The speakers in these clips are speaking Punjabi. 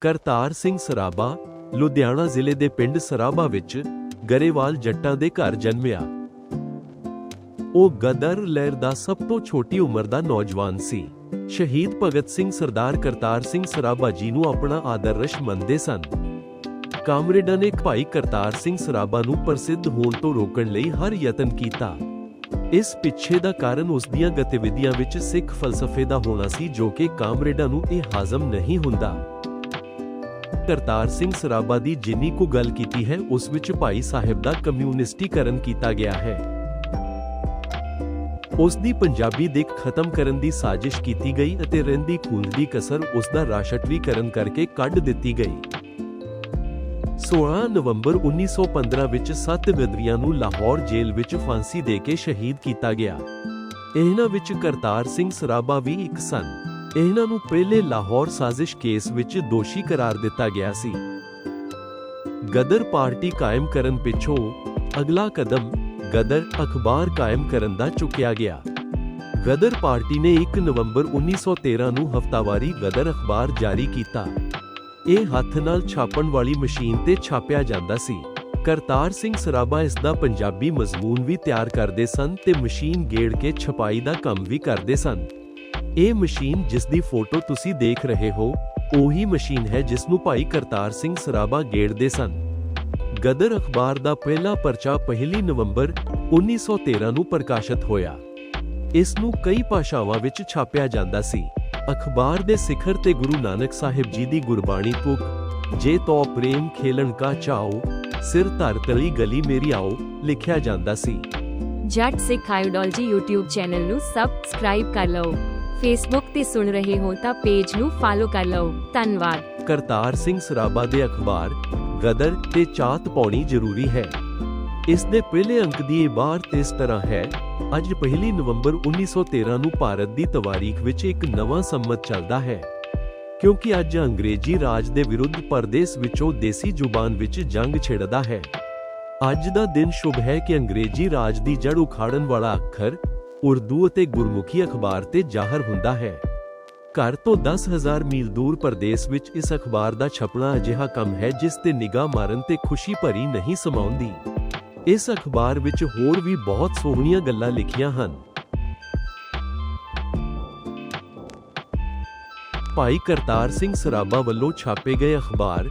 ਕਰਤਾਰ ਸਿੰਘ ਸਰਾਭਾ, ਲੁਧਿਆਣਾ ਜ਼ਿਲ੍ਹੇ ਦੇ ਪਿੰਡ ਸਰਾਭਾ ਵਿੱਚ ਗਰੇਵਾਲ ਜੱਟਾਂ ਦੇ ਘਰ ਜਨਮਿਆ। ਉਹ ਗਦਰ ਲਹਿਰ ਦਾ ਸਭ ਤੋਂ ਛੋਟੀ ਉਮਰ ਦਾ ਨੌਜਵਾਨ ਸੀ। ਸ਼ਹੀਦ ਭਗਤ ਸਿੰਘ ਸਰਦਾਰ ਕਰਤਾਰ ਸਿੰਘ ਸਰਾਭਾ ਜੀ ਨੂੰ ਆਪਣਾ ਆਦਰਸ਼ ਮੰਨਦੇ ਸਨ। ਕਾਮਰੇਡਾਂ ਨੇ ਭਾਈ ਕਰਤਾਰ ਸਿੰਘ ਸਰਾਭਾ ਨੂੰ ਪ੍ਰਸਿੱਧ ਹੋਣ ਤੋਂ ਰੋਕਣ ਲਈ ਹਰ ਯਤਨ ਕੀਤਾ। ਇਸ ਪਿੱਛੇ ਦਾ ਕਾਰਨ ਉਸ ਦੀਆਂ ਗਤੀਵਿਧੀਆਂ ਵਿੱਚ ਸਿੱਖ ਫਲਸਫੇ ਦਾ ਹੋਣਾ ਸੀ ਜੋ ਕਿ ਕਾਮਰੇਡਾਂ ਨੂੰ ਇਹ ਹਾਜ਼ਮ ਨਹੀਂ ਹੁੰਦਾ। ਕਰਤਾਰ ਸਿੰਘ ਸਰਾਭਾ ਦੀ ਜਿੰਨੀ ਕੁ ਗੱਲ ਕੀਤੀ ਹੈ, ਉਸ ਵਿੱਚ ਭਾਈ ਸਾਹਿਬ ਦਾ ਕਮਿਊਨਿਸਟੀਕਰਨ ਕੀਤਾ ਗਿਆ ਹੈ। ਉਸ ਦੀ ਪੰਜਾਬੀ ਦਿੱਖ ਖਤਮ ਕਰਨ ਦੀ ਸਾਜ਼ਿਸ਼ ਕੀਤੀ ਗਈ ਅਤੇ ਰਹਿੰਦੀ ਖੂਨ ਕਸਰ ਉਸ ਦਾ ਰਾਸ਼ਟਰੀਕਰਨ ਕਰਕੇ ਕੱਢ ਦਿੱਤੀ ਗਈ। 16 ਨਵੰਬਰ 1915 ਵਿੱਚ ਸੱਤ ਵਿਦਵੀਆਂ ਨੂੰ ਲਾਹੌਰ ਜੇਲ੍ਹ ਵਿੱਚ ਫਾਂਸੀ ਦੇ ਕੇ ਸ਼ਹੀਦ ਕੀਤਾ ਗਿਆ। ਇਹਨਾਂ ਵਿੱਚ ਕਰਤਾਰ ਸਿੰਘ ਸਰਾਭਾ ਵੀ ਇੱਕ ਸਨ। ਇਹਨਾਂ ਨੂੰ ਪਹਿਲੇ ਲਾਹੌਰ ਸਾਜ਼ਿਸ਼ ਕੇਸ ਵਿੱਚ ਦੋਸ਼ੀ ਕਰਾਰ ਦਿੱਤਾ ਗਿਆ ਸੀ। ਗਦਰ ਪਾਰਟੀ ਕਾਇਮ ਕਰਨ ਪਿੱਛੋਂ ਅਗਲਾ ਕਦਮ ਗਦਰ ਅਖਬਾਰ ਕਾਇਮ ਕਰਨ ਦਾ ਚੁੱਕਿਆ ਗਿਆ। ਗਦਰ ਪਾਰਟੀ ਨੇ 1 ਨਵੰਬਰ 1913 ਨੂੰ ਹਫਤਾਵਾਰੀ ਗਦਰ ਅਖਬਾਰ ਜਾਰੀ ਕੀਤਾ। ਇਹ ਹੱਥ ਨਾਲ ਛਾਪਣ ਵਾਲੀ ਮਸ਼ੀਨ ਤੇ ਛਾਪਿਆ ਜਾਂਦਾ ਸੀ। ਕਰਤਾਰ ਸਿੰਘ ਸਰਾਭਾ ਇਸ ਦਾ ਪੰਜਾਬੀ ਮਜ਼ਮੂਨ ਵੀ ਤਿਆਰ ਕਰਦੇ ਸਨ ਤੇ ਮਸ਼ੀਨ ਗੇੜ ਕੇ ਛਪਾਈ ਦਾ ਕੰਮ ਵੀ ਕਰਦੇ ਸਨ। ਇਹ ਮਸ਼ੀਨ ਜਿਸ ਦੀ ਫੋਟੋ ਤੁਸੀਂ ਦੇਖ ਰਹੇ ਹੋ, ਉਹੀ ਮਸ਼ੀਨ ਹੈ ਜਿਸ ਨੂੰ ਭਾਈ ਕਰਤਾਰ ਸਿੰਘ ਸਰਾਭਾ ਗੇੜਦੇ ਸਨ। ਗਦਰ ਅਖਬਾਰ ਦਾ ਪਹਿਲਾ ਪਰਚਾ ਪਹਿਲੀ ਨਵੰਬਰ 1913 ਨੂੰ ਪ੍ਰਕਾਸ਼ਿਤ ਹੋਇਆ। ਇਸ ਨੂੰ ਕਈ ਭਾਸ਼ਾਵਾਂ ਵਿੱਚ ਛਾਪਿਆ ਜਾਂਦਾ ਸੀ। ਅਖਬਾਰ ਦੇ ਸਿਖਰ ਤੇ ਗੁਰੂ ਨਾਨਕ ਸਾਹਿਬ ਜੀ ਦੀ ਗੁਰਬਾਣੀ ਤੁਕ ਜੇ ਤੋ ਪ੍ਰੇਮ ਖੇਲਣ ਕਾ ਚਾਓ, ਸਿਰ ਧਰ ਤਲੀ ਗਲੀ ਮੇਰੀ ਆਓ ਲਿਖਿਆ ਜਾਂਦਾ ਸੀ। Jatt Sikh ideology YouTube channel ਨੂੰ ਸਬਸਕ੍ਰਾਈਬ ਕਰ ਲਓ। Facebook ਤੇ ਸੁਣ ਰਹੇ ਹੋ ਤਾਂ ਪੇਜ ਨੂੰ ਫਾਲੋ ਕਰ ਲਓ। ਧੰਨਵਾਦ। ਕਰਤਾਰ ਸਿੰਘ ਸਰਾਭਾ ਦੇ ਅਖਬਾਰ, ਗਦਰ ਤੇ ਚਾਤ ਪਾਉਣੀ ਜ਼ਰੂਰੀ ਹੈ। ਇਸ ਦੇ ਪਹਿਲੇ ਅੰਕ ਦੀ ਇਬਾਰਤ ਇਸ ਤਰ੍ਹਾਂ ਹੈ, ਅੱਜ ਪਹਿਲੀ ਨਵੰਬਰ 1913 ਨੂੰ ਭਾਰਤ ਦੀ ਤਵਾਰੀਖ ਵਿੱਚ ਇੱਕ ਨਵਾਂ ਸੰਮਤ ਚੱਲਦਾ ਹੈ। ਕਿਉਂਕਿ ਅੱਜ ਅੰਗਰੇਜ਼ੀ ਰਾਜ ਦੇ ਵਿਰੁੱਧ ਪਰਦੇਸ ਵਿੱਚੋਂ ਦੇਸੀ ਜ਼ੁਬਾਨ ਵਿੱਚ ਜੰਗ ਛਿੜਦਾ ਹੈ। ਅੱਜ ਦਾ ਦਿਨ ਸ਼ੁਭ ਹੈ ਕਿ ਅੰਗਰੇਜ਼ੀ ਰਾਜ ਦੀ ਜੜ ਉਖਾੜਨ ਵਾਲਾ ਅੱਖਰ ਉਰਦੂ ਅਤੇ ਗੁਰਮੁਖੀ ਅਖਬਾਰ ਤੇ ਜ਼ਾਹਰ ਹੁੰਦਾ ਹੈ। ਘਰ ਤੋਂ 10000 ਮੀਲ ਦੂਰ ਪਰਦੇਸ ਵਿੱਚ ਇਸ ਅਖਬਾਰ ਦਾ ਛਪਣਾ ਅਜਿਹਾ ਕੰਮ ਹੈ ਜਿਸ ਤੇ ਨਿਗਾਹ ਮਾਰਨ ਤੇ ਖੁਸ਼ੀ ਭਰੀ ਨਹੀਂ ਸਮਾਉਂਦੀ। ਇਸ ਅਖਬਾਰ ਵਿੱਚ ਹੋਰ ਵੀ ਬਹੁਤ ਸੋਹਣੀਆਂ ਗੱਲਾਂ ਲਿਖੀਆਂ ਹਨ। ਭਾਈ ਕਰਤਾਰ ਸਿੰਘ ਸਰਾਭਾ ਵੱਲੋਂ ਛਾਪੇ ਗਏ ਅਖਬਾਰ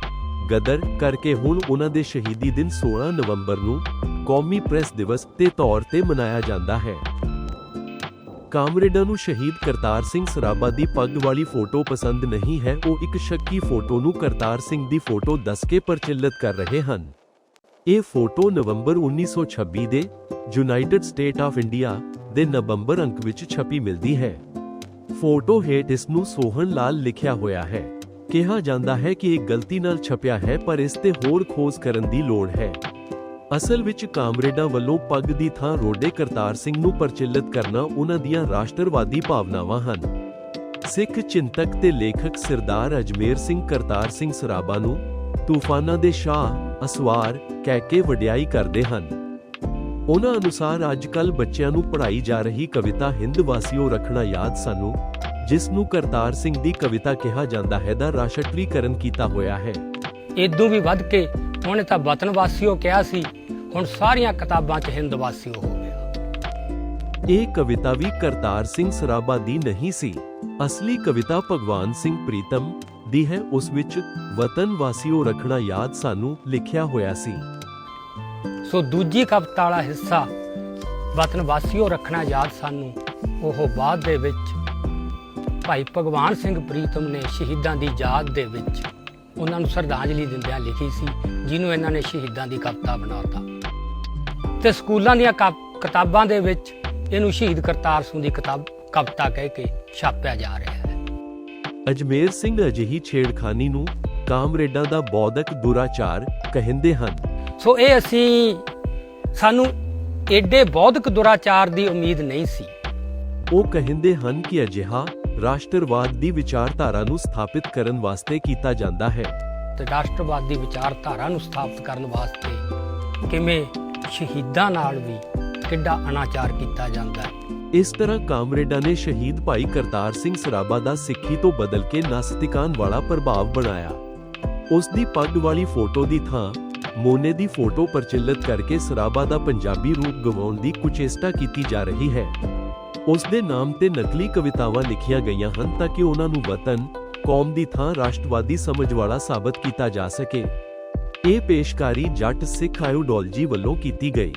ਗਦਰ ਕਰਕੇ ਹੁਣ ਉਹਨਾਂ ਦੇ ਸ਼ਹੀਦੀ ਦਿਨ 16 ਨਵੰਬਰ ਨੂੰ ਕੌਮੀ ਪ੍ਰੈਸ ਦਿਵਸ ਦੇ ਤੌਰ ਤੇ ਮਨਾਇਆ ਜਾਂਦਾ ਹੈ। ਕਾਮਰੇਡਾਂ ਨੂੰ ਸ਼ਹੀਦ ਕਰਤਾਰ ਸਿੰਘ ਸਰਾਭਾ ਦੀ ਪੱਗ ਵਾਲੀ ਫੋਟੋ ਪਸੰਦ ਨਹੀਂ ਹੈ, ਉਹ ਇੱਕ ਸ਼ੱਕੀ ਫੋਟੋ ਨੂੰ ਕਰਤਾਰ ਸਿੰਘ ਦੀ ਫੋਟੋ ਦੱਸ ਕੇ ਪ੍ਰਚਲਿਤ ਕਰ ਰਹੇ ਹਨ। ਇਹ ਫੋਟੋ ਨਵੰਬਰ 1926 ਦੇ ਯੂਨਾਈਟਿਡ ਸਟੇਟ ਆਫ ਇੰਡੀਆ ਦੇ ਨਵੰਬਰ ਅੰਕ ਵਿੱਚ ਛਪੀ ਮਿਲਦੀ ਹੈ। ਫੋਟੋ ਹੇਠ ਇਸ ਨੂੰ ਸੋਹਣ ਲਾਲ ਲਿਖਿਆ ਹੋਇਆ ਹੈ। ਕਿਹਾ ਜਾਂਦਾ ਹੈ ਕਿ ਇਹ ਗਲਤੀ ਨਾਲ ਛਪਿਆ ਹੈ, ਪਰ ਇਸ ਤੇ ਹੋਰ ਖੋਜ ਕਰਨ ਦੀ ਲੋੜ ਹੈ। ਅਸਲ ਵਿੱਚ ਕਾਮਰੇਡਾਂ ਵੱਲੋਂ ਪੱਗ ਦੀ ਥਾਂ ਰੋਡੇ ਕਰਤਾਰ ਸਿੰਘ ਨੂੰ ਪ੍ਰਚਲਿਤ ਕਰਨਾ ਉਹਨਾਂ ਦੀਆਂ ਰਾਸ਼ਟਰਵਾਦੀ ਭਾਵਨਾਵਾਂ ਹਨ। ਸਿੱਖ ਚਿੰਤਕ ਤੇ ਲੇਖਕ ਸਰਦਾਰ ਅਜਮੇਰ ਸਿੰਘ ਕਰਤਾਰ ਸਿੰਘ ਸਰਾਭਾ ਨੂੰ ਤੂਫਾਨਾਂ ਦੇ ਸ਼ਾਹ, ਅਸਵਾਰ ਕਹਿ ਕੇ ਵਡਿਆਈ ਕਰਦੇ ਹਨ। ਉਹਨਾਂ ਅਨੁਸਾਰ ਅੱਜਕੱਲ ਬੱਚਿਆਂ ਨੂੰ ਪੜ੍ਹਾਈ ਜਾ ਰਹੀ ਕਵਿਤਾ ਹਿੰਦ ਵਾਸੀਓ ਰੱਖਣਾ ਯਾਦ ਸਾਨੂੰ, ਜਿਸ ਨੂੰ ਕਰਤਾਰ ਸਿੰਘ ਦੀ ਕਵਿਤਾ ਕਿਹਾ ਜਾਂਦਾ ਹੈ ਦਾ ਰਾਸ਼ਟਰੀਕਰਨ ਕੀਤਾ ਹੋਇਆ ਹੈ। ਇਦੋਂ ਵੀ ਵੱਧ ਕੇ ਉਹਨੇ ਤਾਂ ਵਤਨ ਵਾਸੀਓ ਕਿਹਾ ਸੀ ਹੁਣ ਸਾਰੀਆਂ ਕਿਤਾਬਾਂ 'ਚ ਹਿੰਦ ਵਾਸੀਓ ਹੋ ਗਿਆ ਇਹ ਕਵਿਤਾ ਵੀ ਕਰਤਾਰ ਸਿੰਘ ਸਰਾਭਾ ਦੀ ਨਹੀਂ ਸੀ। ਅਸਲੀ ਕਵਿਤਾ ਭਗਵਾਨ ਸਿੰਘ ਪ੍ਰੀਤਮ ਦੀ ਹੈ ਉਸ ਵਿੱਚ ਵਤਨ ਵਾਸੀਓ ਰੱਖਣਾ ਯਾਦ ਸਾਨੂੰ ਲਿਖਿਆ ਹੋਇਆ ਸੀ। ਸੋ ਦੂਜੀ ਕਵਿਤਾ ਵਾਲਾ ਹਿੱਸਾ ਵਤਨ ਵਾਸੀਓ ਰੱਖਣਾ ਯਾਦ ਸਾਨੂੰ ਉਹ ਬਾਅਦ ਦੇ ਵਿੱਚ ਭਾਈ ਭਗਵਾਨ ਸਿੰਘ ਪ੍ਰੀਤਮ ਨੇ ਸ਼ਹੀਦਾਂ ਦੀ ਯਾਦ ਦੇ ਵਿੱਚ ਉਹਨਾਂ ਨੂੰ ਸ਼ਰਧਾਂਜਲੀ ਦਿੰਦਿਆਂ ਲਿਖੀ ਸੀ ਜਿਹਨੂੰ ਇਹਨਾਂ ਨੇ ਸ਼ਹੀਦਾਂ ਦੀ ਕਵਿਤਾ ਬਣਾਤਾ। ਤੇ ਸਕੂਲਾਂ ਦੀਆਂ ਕਿਤਾਬਾਂ ਦੇ ਵਿੱਚ ਇਹਨੂੰ ਸ਼ਹੀਦ ਕਰਤਾਰ ਸਿੰਘ ਦੀ ਕਿਤਾਬ ਕਵਿਤਾ ਕਹਿ ਕੇ ਛਾਪਿਆ ਜਾ ਰਿਹਾ ਹੈ। ਅਜਮੇਰ ਸਿੰਘ ਅਜਿਹੀ ਛੇੜਖਾਨੀ ਨੂੰ ਕਾਮਰੇਡਾਂ ਦਾ ਬੌਧਕ ਦੁਰਾਚਾਰ ਕਹਿੰਦੇ ਹਨ। ਸੋ ਇਹ ਅਸੀਂ ਸਾਨੂੰ ਏਡੇ ਬੌਧਿਕ ਦੁਰਾਚਾਰ ਦੀ ਉਮੀਦ ਨਹੀਂ ਸੀ। ਉਹ ਕਹਿੰਦੇ ਹਨ ਕਿ ਅਜਿਹਾ ਰਾਸ਼ਟਰਵਾਦ ਦੀ ਵਿਚਾਰਧਾਰਾ ਨੂੰ ਸਥਾਪਿਤ ਕਰਨ ਵਾਸਤੇ ਕੀਤਾ ਜਾਂਦਾ ਹੈ। ਤੇ ਰਾਸ਼ਟਰਵਾਦੀ ਵਿਚਾਰਧਾਰਾ ਨੂੰ ਸਥਾਪਿਤ ਕਰਨ ਵਾਸਤੇ ਕਿਵੇਂ ਸ਼ਹੀਦਾਂ ਨਾਲ ਵੀ ਕਿੱਡਾ ਅਨਾਚਾਰ ਕੀਤਾ ਜਾਂਦਾ ਹੈ। ਇਸ ਤਰ੍ਹਾਂ ਕਾਮਰੇਡਾਂ ਨੇ ਸ਼ਹੀਦ ਭਾਈ ਕਰਤਾਰ ਸਿੰਘ ਸਰਾਭਾ ਦਾ ਸਿੱਖੀ ਤੋਂ ਬਦਲ ਕੇ ਨਾਸਤਿਕਾਨ ਵਾਲਾ ਪ੍ਰਭਾਵ ਬਣਾਇਆ। ਉਸ ਦੀ ਪੱਗ ਵਾਲੀ ਫੋਟੋ ਦੀ ਥਾਂ ਮੋਨੇ ਦੀ ਫੋਟੋ ਪ੍ਰਚਲਿਤ ਕਰਕੇ ਸਰਾਬਾ ਦਾ ਪੰਜਾਬੀ ਰੂਪ ਗਵਾਉਣ ਦੀ ਕੁਚੇਸ਼ਟਾ ਕੀਤੀ ਜਾ ਰਹੀ ਹੈ। ਉਸ ਦੇ ਨਾਮ ਤੇ ਨਕਲੀ ਕਵਿਤਾਵਾਂ ਲਿਖੀਆਂ ਗਈਆਂ ਹਨ ਤਾਂ ਕਿ ਉਹਨਾਂ ਨੂੰ ਵਤਨ, ਕੌਮ ਦੀ ਥਾਂ ਰਾਸ਼ਟਰਵਾਦੀ ਸਮਝ ਵਾਲਾ ਸਾਬਤ ਕੀਤਾ ਜਾ ਸਕੇ। ਇਹ ਪੇਸ਼ਕਾਰੀ ਜੱਟ ਸਿੱਖ ਆਇਓਡੋਲੋਜੀ ਵੱਲੋਂ ਕੀਤੀ ਗਈ।